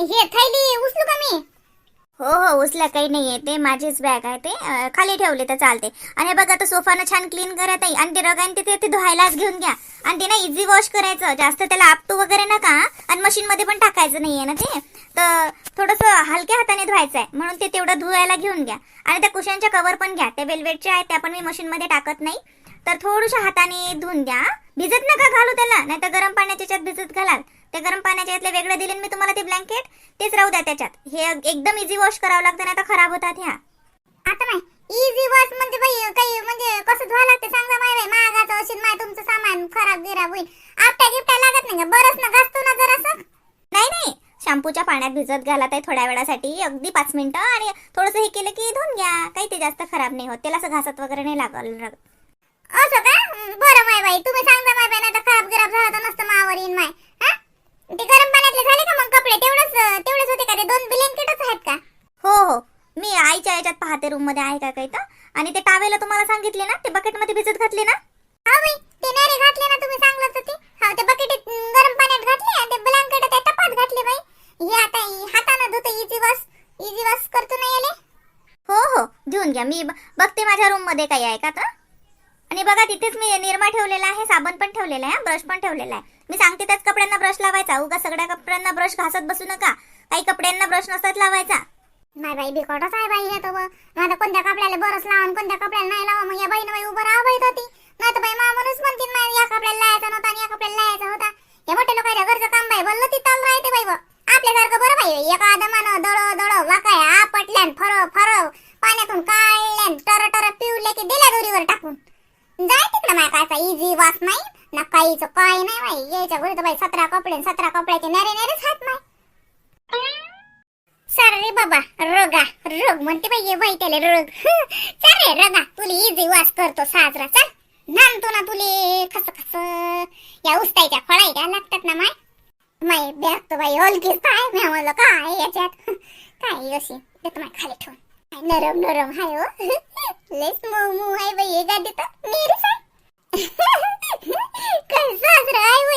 हे थैली उचलू का मी? हो हो उचला काही नाहीये. ते माझीच बॅग आहे ते. अं, खाली ठेवले तर चालते. आणि बघा आता सोफानं छान क्लीन करत आहे. आणि ते रगाने तिथे ते ते धुवायलाच घेऊन घ्या. आणि ते ना इझी वॉश करायचं. जास्त त्याला आपटू वगैरे नका. आणि मशीन मध्ये पण टाकायचं नाहीये ना ते. तर थोडस हलक्या हाताने धुवायचं आहे म्हणून ते तेवढं धुवायला घेऊन घ्या. आणि त्या कुशनच्या कवर पण घ्या. त्या वेल्वेटच्या आहेत त्या पण मी मशीन मध्ये टाकत नाही. तर थोडशा हाताने धुवून द्या भिजत नका घालू त्याला. नाही तर गरम पाण्याच्या भिजत घालाल. ते गरम पाण्याच्या यातले वेगळे दिले मी तुम्हाला ते ब्लँकेट तेच राहू द्या त्याच्यात. हे एकदम इझी वॉश करावं लागतं नाही तर खराब होतात ह्या. आता नाही. इझी वॉश म्हणजे बाई काही म्हणजे कसं धुवा लागते? सांगा माय महागाचं असेल माय तुमचं सामान खराब गिराब होईल आपट्या गिफ्ट्या लागत नाही बरंच ना घासतो ना जरासं. नाही नाही. शॅम्पूच्या पाण्यात भिजत घालत आहे थोड्या वेळासाठी. अगदी पाच मिनिटं आणि थोडंसं हे केलं की धुवून घ्या. काही ते जास्त खराब नाही होत. त्याला असं घासत वगैरे नाही लागल. असं का? बरं माय बाई. तुम्ही सांगा माय बाई नाही तर खराब गिराब झाला तर नसतं मावर येईन माय हा ते गरम पाण्यातले झाले का मग कपडे तेवढंच तेवढेच होते का ते दोन ब्लँकेटच आहेत का हो हो मी आईच्या याच्यात पाहते रूममध्ये आहे का काही तर आणि ते टावेला तुम्हाला सांगितले ना ते बकेटमध्ये भिजत घातले ना? हा बाई ते नारे घातले ना तुम्ही सांगलं तर ते. हा ते बकेट गरम पाण्यात घातले आणि ते ब्लँकेट त्या टपात घातले बाई. हे आता इ- हातानं धुते इझी वॉश इझी वॉश करतो नाही याले. हो हो घेऊन घ्या. मी बघते माझ्या रूममध्ये काही आहे का तर. आणि बघा तिथेच मी निरमा ठेवलेला आहे साबण पण ठेवलेला आहे ब्रश पण ठेवलेला आहे. मी सांगते त्याच कपड्यांना ब्रश लावायचा. उगा सगळ्या कपड्यांना ब्रश घासत बसू नका. काही कपड्यांना ब्रश नसतात लावायचा. नाही बाई बिकटच आहे बाई हे तर आता कोणत्या कपड्याला बरस लावून कोणत्या कपड्याला नाही लावा. मग या बाईनं बाई उभं राहा बाई होती नाही तर बाई मा माणूस म्हणतील माय या कपड्याला लायचा नव्हता आणि या कपड्याला लायचा होता. हे मोठे लोकांच्या घरचं काम बाई बोललं ती चालू राहते बाई ब. आपल्यासारखं बरं बाई एका आदमानं दळ दळ वाकाय आपटल्यान फरव फरव. पाण्यातून काढल्यान टर टर पिवले की दिल्या दोरीवर टाकून. जाय तिकडे माय काय इझी वास नाही. ना काहीच काय नाही बाई. यायच्या घरी तर बाई सतरा कपडे सतरा कपड्याचे नेरे नेरेच हात नाही सर रे बाबा रोगा रोग म्हणते बाई ये बाई त्याला रोग चल रे रोगा तुला इजी वास करतो साजरा चल. नांदतो ना तुले खस खस या उस्तायच्या फळायच्या लागतात ना माय. माय बॅग बाई हलकीच काय मी म्हणलं काय याच्यात. काय अशी देतो माय खाली ठेवून. नरम नरम हाय हो. लेस मऊ मऊ आहे बाई हे गाडी तर मेरी साय काय साजरा आहे हो.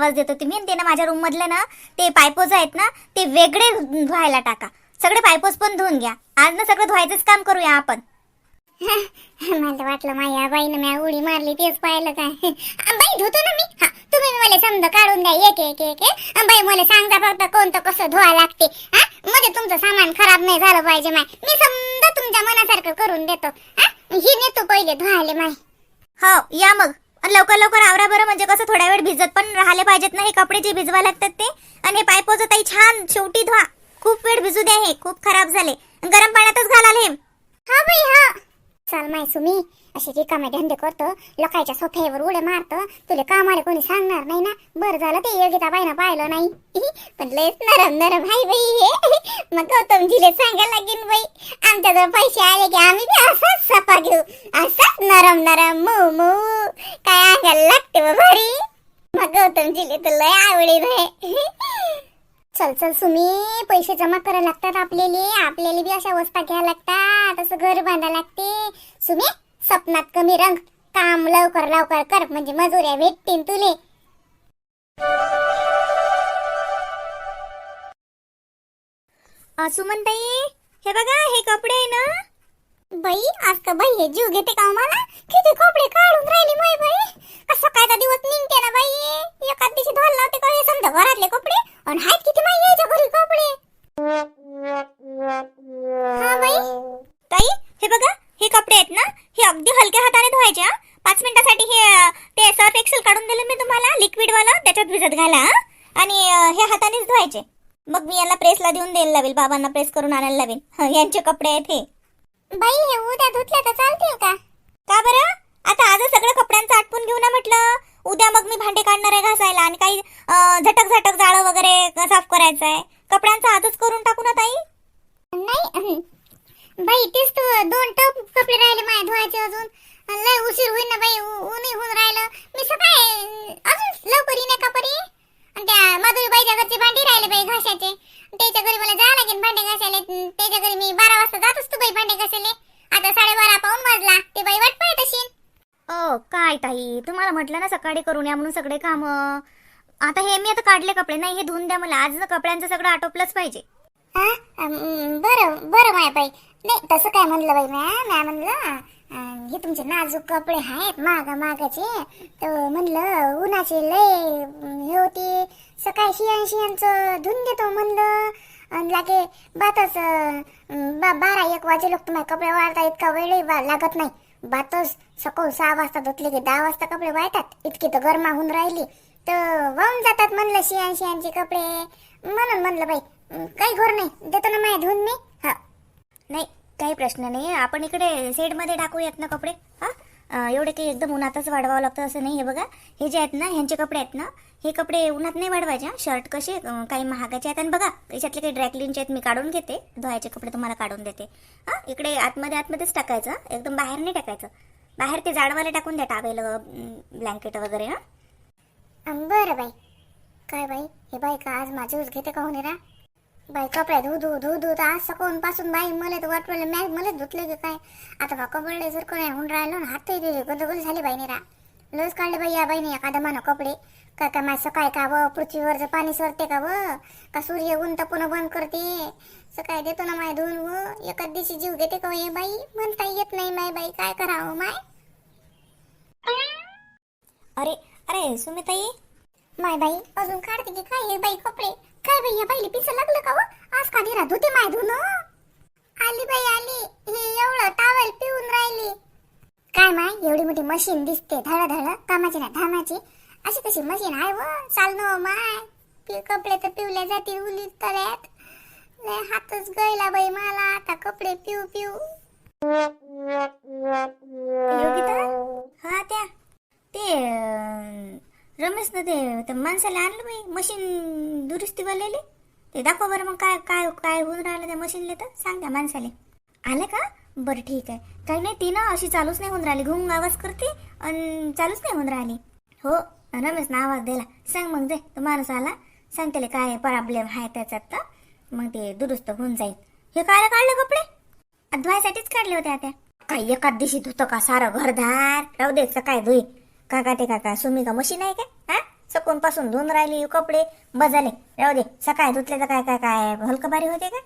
आवाज देतो. तुम्ही आणि ते ना माझ्या रूम मधले ना ते पायपोज आहेत ना ते वेगळे धुवायला टाका. सगळे पायपोज पण धुवून घ्या. आज ना सगळं धुवायचंच काम करूया आपण. मला वाटलं माझ्या बाईनं मी उडी मारली तेच पाहिलं काय. बाई धुतो ना मी. हा तुम्ही मला समजा काढून द्या. एक एक एक बाई मला सांगा फक्त कोणतं कसं धुवा लागते. हा म्हणजे तुमचं सामान खराब नाही झालं पाहिजे माय. मी समजा तुमच्या मनासारखं करून देतो. हा ही नेतो पहिले धुवायले माय. हो या मग. आणि लवकर लवकर आवरा बरं म्हणजे कसं थोड्या वेळ भिजत पण राहिले पाहिजेत ना हे कपडे जे भिजवा लागतात ते. आणि हे पायपोज ताई छान शेवटी धुवा. खूप वेळ भिजू द्या हे खूप खराब झाले. गरम पाण्यातच घालाल हे. हा बाई हा. चाल माय सुमी अशी रिकामे धंदे करतो लोकांच्या सोफ्यावर उडे मारतो तुला कामाला कोणी सांगणार नाही ना? बरं झालं ते योगिता बाईनं पाहिलं नाही. पण लयच नरम नरम हाय बाई हे. मग गौतमजीले सांगायला लागेल बाई आमच्याजवळ पैसे आले की आम्ही बी असाच सपा घेऊ असाच नरम नरम मऊ मऊ. काय अंगाला लागते बा भारी. मग गौतमजीले तर लय आवडेल भाई चल चल सुमी पैसे जमा करायला लागतात आपल्याले. आपल्याला बी अशा वस्ता घ्या लागतात. असं घर बांधा लागते. सुमी सपनात कमी रंग. काम लवकर लवकर कर. म्हणजे मजुऱ्या भेटतील तुले. अ, सुमनताई हे बघा हे कपडे आहे ना? बाई आज का बाई हे जीव घेते का हो मला? किती कपडे काढून राहिली माय बाई. द्यायला लावेल बाबांना प्रेस करून आणायला लावेल. हं, यांचे कपडे आहेत हे. बाई हे उद्या धुतले तर चालतील का? का बरं? आता आजच सगळं कपड्यांचं आटपून घेऊ ना म्हटलं. उद्या मग मी भांडे काढणार आहे घासायला आणि काही झटक झटक जाळं वगैरे साफ करायचं आहे कपड्यांचं आजच करून टाकू ना ताई. नाही. बाई तेच तर दोन टप कपडे राहिले माझे धुवायचे अजून. लय उशीर होईल ना बाई ऊनही होऊन राहिलं. मी सकाळी अजून घासायचे. त्याच्या घरी मला जावं लागेल भांडे घासायला. त्याच्या घरी मी बारा वाजता जात असतो बाई भांडे घासायला. आता साडेबारा पाऊन वाजला. ते बाई वाट पाहत असेल ओ काय ताई? तुम्हाला म्हटलं ना सकाळी करून या म्हणून सगळे काम. आता हे मी आता काढले कपडे. नाही हे धुवून द्या मला. आज ना कपड्यांचं सगळं आटोपलंच पाहिजे. बरं बरं माय बाई. नाही तसं काय म्हणलं बाई म्या म्हणलं हे तुमचे नाजूक कपडे आहेत मागा मागाचे. तर म्हणलं उन्हाचे लय हे होती सकाळी शियान शियांचं धुवून देतो म्हणलं. आणि लागे बातच बा- बारा एक वाजे लोक तुम्हाला कपडे वाळता इतका वेळही लागत नाही. बातच सकाळ सहा वाजता धुतले की दहा वाजता कपडे वाळतात. इतकी तर गरमा होऊन राहिली. तर वाहून जातात म्हणलं शियान शियांचे कपडे. म्हणून म्हणलं बाई काही घोर नाही. देतो ना माय धुवून मी. हा. नाही. काही प्रश्न नाही आपण इकडे सेडमध्ये टाकूयात ना कपडे? हां? एवढे काही एकदम उन्हातच वाढवावं लागतं असं नाही हे बघा. हे जे आहेत ना ह्यांचे कपडे आहेत ना हे कपडे उन्हात नाही वाढवायचे शर्ट कसे काही महागाचे आहेत. आणि बघा याच्यातले काही ड्रॅकलिनचे आहेत मी काढून घेते. धुवायचे कपडे तुम्हाला काढून देते. हा? इकडे आतमध्ये आतमध्येच टाकायचं एकदम बाहेर नाही टाकायचं. बाहेर ते जाडवाले टाकून द्या टावेल ब्लँकेट वगैरे हा. बरं बाई. काय बाई? हे बाई का आज माझे घेते का होणे बाई कपडे धू धू धू धू तर आज सकाळून पासून बाई मला तर वाटवलं मॅग मला धुतले की काय? आता बा कपडे जर कोणी होऊन राहिलो ना हात गंदगोल झाली बाईने रा लस काढले बाई या बाईने एखादा मानो कपडे. काय काय माझं सकाळी का व पृथ्वीवरचं पाणी सरते का व? का सूर्य ऊन तपून बंद करते? सकाळी देतो ना माय धुवून व एकाच दिवशी जीव घेते का हे बाई? म्हणता येत नाही माय बाई काय करावं माय? अरे अरे सुमिताई माय बाई अजून काढते की काय हे बाई कपडे? काय बाई या बाईला पिसं लागलं का हो? आज का धीरा धुते माय धुन आली बाई आली. हे एवढं टावेल पिऊन राहिली. काय माय एवढी मोठी मशीन दिसते धड धड कामाची ना धामाची. अशी कशी मशीन आहे व चालणं हो माय. कपडे तर पिवले जातील उलीत तळ्यात. हातच गळला बाई मला आता कपडे पिऊ पिऊ. योगिता? हा त्या ते रमेशनं रमेश ना ते त्या माणसाला आणलं बाई मशीन दुरुस्तीवालेले ते दाखवा बरं मग काय काय काय होऊन राहिलं त्या मशीनले तर. सांग त्या माणसाले. आलं का? बरं ठीक आहे. काही नाही ती ना अशी चालूच नाही होऊन राहिली. घुंग आवाज करते आणि चालूच नाही होऊन राहिली. हो रमेश ना आवाज दिला सांग मग दे तो माणूस आला. सांग त्याला काय प्रॉब्लेम आहे त्याच्यात तर. मग ते दुरुस्त होऊन जाईल. हे काय काढलं कपडे? धुवायसाठीच काढले होते आता. काय एकाच दिवशी धुतो का सारं घरदार? राहू दे काय धुई. काका ते काका सुमी का मशीन आहे का? हा? सकून पासून धुवून राहिली कपडे बजाले राहू दे सकाळी धुतले तर काय काय काय हलकं बारी होते का?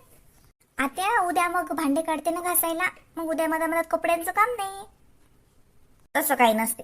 आता उद्या मग भांडे काढते ना घासायला. मग उद्या मधा मला कपड्यांचं काम नाही. तसं काही नसते.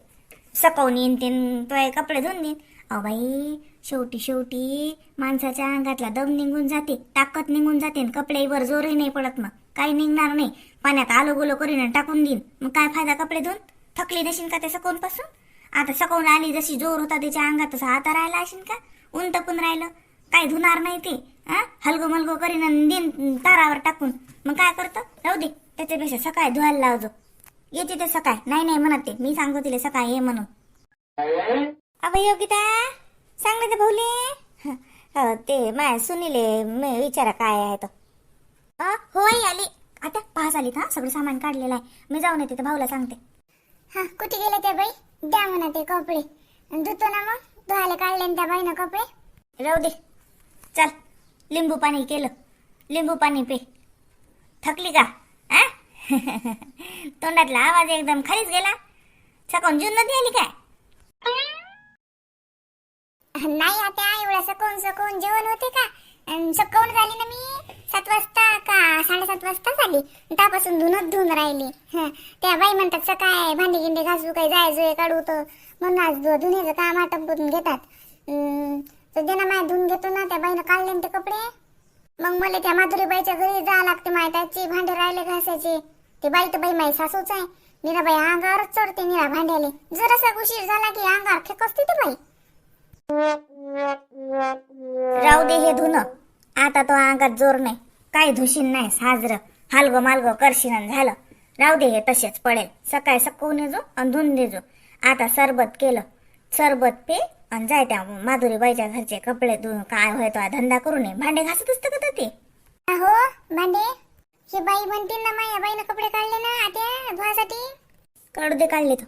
सकाळून येईन ते तो कपडे धुवून देईन. अहो बाई शेवटी शेवटी माणसाच्या अंगातला दम निघून जाते. ताकद निघून जाते आणि वर जोरही नाही पडत मग. काही निघणार नाही. पाण्यात आलो गोलो करीन टाकून देईन. मग काय फायदा कपडे धुवून? थकली नशीन का ते सकाळून पासून आता सकाळून आली जशी जोर होता त्याच्या अंगात तसा आता राहिला असेल का? ऊन तपून राहिलं. काय धुणार नाही ते हा? हलगो मलगो करीन दिन तारावर टाकून. मग काय करतो? राहू दे त्याच्यापेक्षा सकाळी धुवायला लावजो. येते ते सकाळ. नाही नाही म्हणत ते मी सांगतो तिला सकाळी ये म्हणून. अभ योगिता सांग ना ते भाऊले. हो, ते माय सुनीले विचारा काय आहे तो. होय आली. आता पास आली का सगळं सामान काढलेलं आहे. मी जाऊन येते भाऊला सांगते. हा कुठे गेले त्या बाई? द्या म्हणा ते कपडे. धुतो ना मग. धुवायला काढले ना त्या बाईनं कपडे. राहू दे. चल लिंबू पाणी केलं. लिंबू पाणी पे. थकली का? आ? तोंडातला आवाज एकदम खालीच गेला. सकाळून जून नदी आली काय? नाही आता एवढा सकून सकून जेवण होते का? सकवून झाली ना मी. सात वाजता का? साडेसात वाजता झाली. त्यापासून धुनच धुवून राहिली. त्या बाई म्हणतात सकाळी भांडी गिंडी घासू काही जायचो काढू तर. म्हणून आज धुण्याचं काम आटपून घेतात. अं, तर माय धुवून घेतो ना त्या बाईनं काढले ते कपडे. मग मला त्या माधुरीबाईच्या घरी जावं लागते माय त्याची भांडे राहिले घासायचे. ते बाई तर बाई माई सासूच आहे. मीराबाई अंगावरच चढते मीरा भांड्याले. जरासा उशीर झाला की अंगावर खेकसते ते बाई. राहू दे हे धुणं. आता तो अंगात जोर नाही. काही धुशीन नाही साजरं. हालगो मालगो करशीन झालं. राहू दे हे तसेच पडेल. सकाळी सकवून येजो आणि धुवून देजो आता सरबत केलं. सरबत पे आणि जाय त्या माधुरी बाईच्या घरचे कपडे धुवून काय होय तो धंदा करू नये. भांडे घासत असतं का ते अहो भांडे? हे बाई म्हणतील ना माया बाईनं कपडे काढले ना आत्या धुवासाठी. काढू दे काढले तो.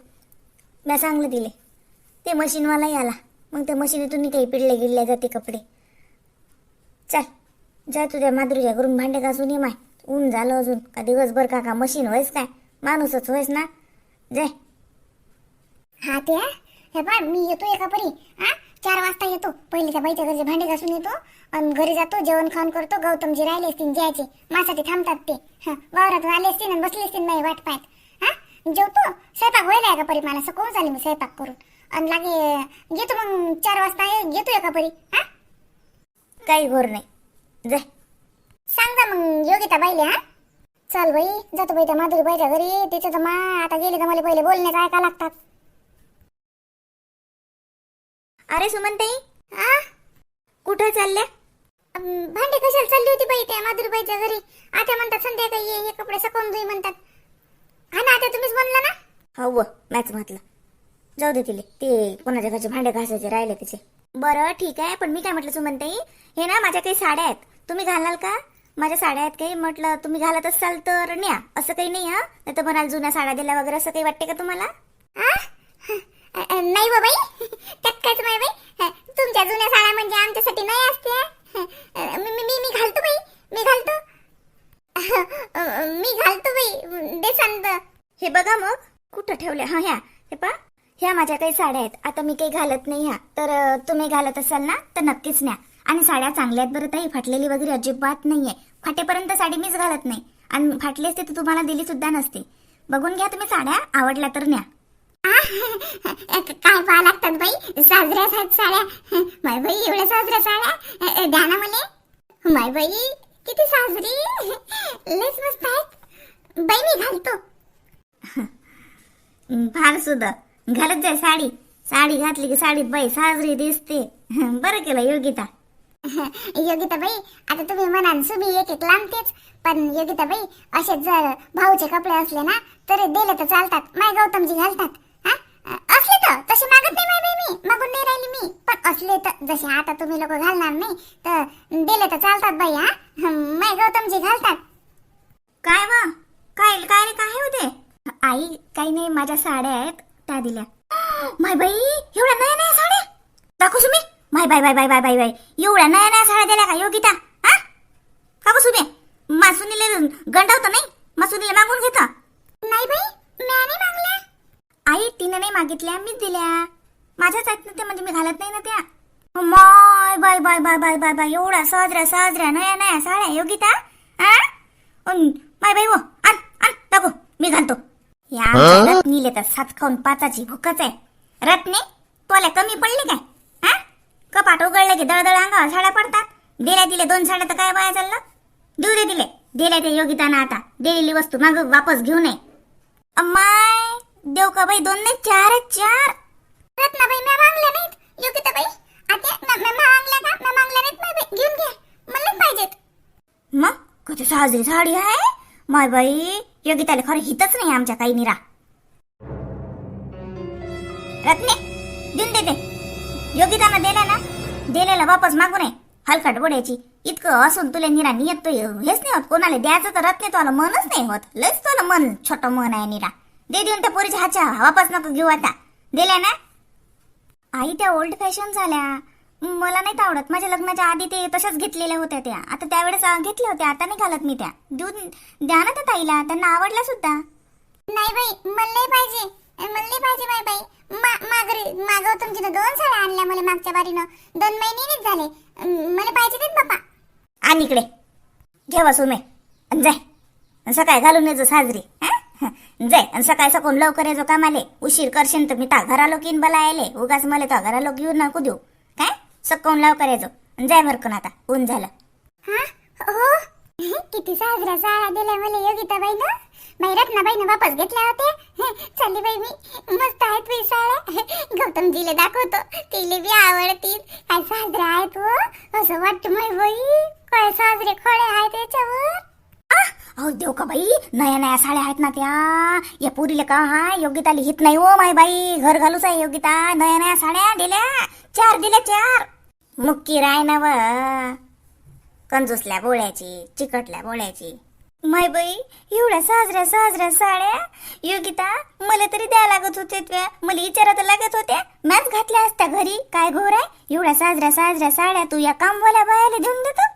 मी सांगलं तिले ते मशीनवालाही आला. मग त्या मशीनीतून काही पिडले गिडले जाते कपडे. चल जा तुझ्या माधुरीच्या करून भांडे घासून ये माय. ऊन झालं अजून. का दिवसभर का का मशीन होईस काय? माणूसच होईस ना? जय. हा ते हे बा मी येतो एका परी. हा चार वाजता येतो. पहिले त्या बाईच्या घरचे भांडे घासून येतो. आणि घरी जातो जेवण खाऊन करतो. गौतमजी राहिले असतील ज्याचे. माझ्यासाठी थांबतात ते. हा वावरात आले असतील आणि बसले असतील नाही वाट पाहत हा जेवतो. स्वयंपाक व्हायला एका परी? मला सकोळ झाली मी स्वयंपाक करून. आणि लागे येतो मग चार वाजता ये- येतो एका परी. हा? काही घोर नाही. जाय सांग जा मग योगिता बाईले हा? चल बाई जातो बाई त्या माधुरी बाईच्या घरी. तिचं तर मा आता गेले तर मला पहिले बोलण्याचं ऐका लागतात अरे सुमनताई हा कुठं चालल्या? अं, भांडे कशाला चालली होती बाई त्या माधुरीबाईच्या घरी? आता म्हणतात संध्याकाळी ये हे कपडे सकवून धुई म्हणतात. हा ना आता तुम्हीच म्हणला ना? हो मॅच म्हटलं. जाऊ दे तिले ते कोणाच्या घरचे भांडे घासायचे राहिले तिचे. बरं ठीक आहे. पण मी काय म्हटलं सुमनताई हे ना माझ्या काही साड्या आहेत. तुम्ही घालाल का? माझ्या साड्या आहेत काही. म्हटलं तुम्ही घालत असाल तर न्या. असं काही नाही हा. नाही तर म्हणाल जुन्या साड्या दिल्या वगैरे असं काही वाटते का तुम्हाला? हा? नाही बा बाई. त्यात नाही बाई. तुमच्या जुन्या साड्या म्हणजे आमच्यासाठी नाही असते. मी मी- मी घालतो बाई. मी घालतो. मी घालतो बाई. देसांत हे बघा मग. कुठं ठेवले हा ह्या. हे पा ह्या माझ्या काही साड्या आहेत. आता मी काही घालत नाही ह्या. तर तुम्ही घालत असाल ना तर नक्कीच न्या. आणि साड्या चांगल्या आहेत बरं ताई. फाटलेली वगैरे अजिबात नाहीये. फाटेपर्यंत साडी मीच घालत नाही. आणि फाटली असते तर तुम्हाला दिली सुद्धा नसते. बघून घ्या तुम्ही साड्या. आवडल्या तर न्या. आ, काय पाहा लागतात बाई? साजऱ्या आहेत साड्या. माय बाई एवढ्या साजऱ्या साड्या. द्या ना मले. माय बाई किती साजरी. लयच मस्त आहेत. बाई मी घालतो. फार सुद्धा. घालत जाय साडी. साडी घातली की साडीत बाई साजरी दिसते. बरं केलं योगिता. योगिता बाई आता तुम्ही म्हणाल सुमी एक एक लांबतेच पण योगिता बाई असे जर भाऊचे कपडे असले ना तर दिले तर चालतात. माय गौतमजी घालतात. हा? असले तर तसे मागत नाही बाई मी. मागून नाही राहिली मी. पण असले तर जसे आता तुम्ही लोक घालणार नाही तर दिले तर चालतात बाई हा? माय गौतमजी घालतात. काय वा? काय काय काय होते? आई काही नाही माझ्या साड्या आहेत. त्या दिल्या माय बाई एवढ्या नया नया साड्या? दाखव सुमी? माय बाय बाय बाय बाय बाय बाय एवढ्या नया नया साड्या दिल्या का योगिता हा? का सुमी मासुनीले गंडवतं नाही? मासुनीले मागून घेता? नाही बाई म्या नाही मागल्या. आई तिने नाही मागितल्या मीच दिल्या. माझ्याच आहेत ना त्या म्हणजे मी घालत नाही ना त्या. माय बाय बाय बाय बाय बाय बाय एवढ्या साजऱ्या साजऱ्या नया नया साड्या योगिता हा? माय बाई वो आण आण टाकू मी घालतो. या आमच्या रत्नीले तर सात खाऊन पाचाची भूकच आहे. रत्नी तुला कमी पडली काय? हा? कपाट उघडले की दळदळ अंगावर साड्या पडतात. दिल्या दिले दोन साड्या तर काय बाया चाललं? देऊ दे दिले. दिल्या ते योगिताना आता. दिलेली वस्तू माग वापस घेऊ नये अम्माय देव का बाई दोन नाही चार. चार रत्नाबाई म्या मागल्या नाहीत. योगिता बाई आता मागल्या का? म्या मागल्या नाहीत घेऊन घ्या. मला पाहिजेत. मग कधी साजरी साडी आहे? माय बाई योगिताले खरं हितच नाही आमच्या काही निरा. रत्ने देऊन देते योगितानं दिला ना? दिलेला वापस मागू नये. हलकट बोड्याची. इतकं असून तुला निरा नियत तो हेच नाही होत. कोणाला द्यायचं तर रत्ने तुला मनच नाही होत. लयच तुला मन छोट मन आहे निरा. दे देऊन त्या पोरीच्या हाच्या वापस नको घेऊ आता. दिल्या ना? आई त्या ओल्ड फॅशन झाल्या. मला नाही आवडत. माझ्या लग्नाच्या आधी ते तशाच घेतलेल्या होत्या त्या. आता त्यावेळेस घेतल्या होत्या. आता नाही घालत मी त्या. देऊन द्या ना त्या ताईला. त्यांना आवडल्या सुद्धा. नाही बाई मला नाही पाहिजे. मला नाही पाहिजे बाई बाई. मा- माघारी मागव तुमची दोन साड्या आणल्या मला मागच्या बारीनं. दोन महिने झाले. मला पाहिजे तेच बापा आण इकडे. घ्यावा सुमे अन जाय. सकाळी घालून येजो साजरी? जाय. आणि सकाळी सकून लवकर येजो कामाले. उशीर करशील तर मी ता घरालो किन बलायले. उगाच मला तो घरालो घेऊन नको देऊ. लवकर येजो. अन जाय भरकून आता. ऊन झालं. हा? किती साजऱ्या साड्या दिल्या मला योगिता बाई ना बाई रत्नाबाईनं वापस घेतल्या होत्या. चालली बाई मी मस्त आहेत बाई साड्या गौतमजीले दाखवतो. तिले बी आवडतील. काय साजऱ्या आहेत हो? असं वाटतं माय बाई. काय साजरे खडे आहेत याच्यावर? अहो देव का बाई? नया नया साड्या आहेत ना त्या. या पुरीला का हा योगिताला हित नाही हो माय बाई? घर घालूच आहे योगिता. नया नया साड्या दिल्या. चार दिल्या चार. मुक्की राय ना कंजूसल्या बोळ्याची चिकटल्या बोळ्याची. माय बाई एवढ्या साजऱ्या साजऱ्या साड्या. योगिता मला तरी द्या लागत होते त्या. मला विचारात लागत होत्या. मॅच घातल्या असत्या घरी. काय घोर आहे? एवढ्या साजऱ्या साजऱ्या साड्या तू या कामवाल्या बायाला देऊन देतो.